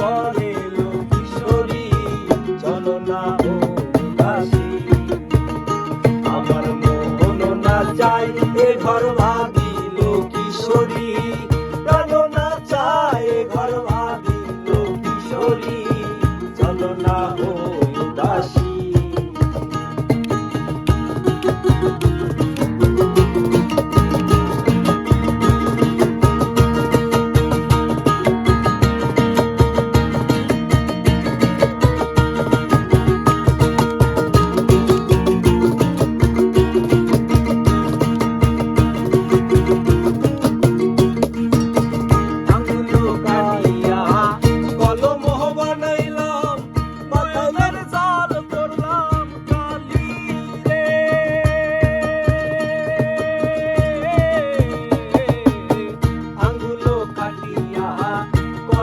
করে লোকিশোরী চলো না দাসী। আমার মোহন না চাই এ ঘর ভাবিল কিশোরী প্রাণ না চাই এ ঘর কিশোরী চলো না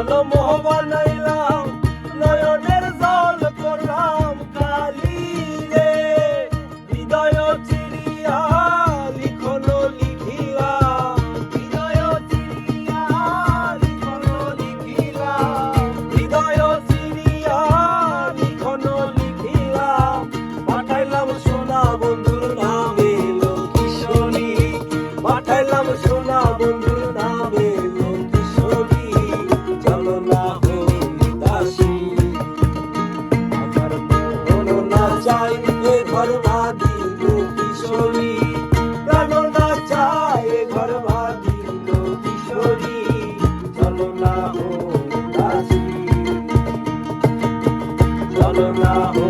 কলম চাই এ ঘর ভাগি কিশোরী প্রাণ না চাই এ ঘর ভাগি কিশোরী চলো না হো দাসী। চলো না দাসী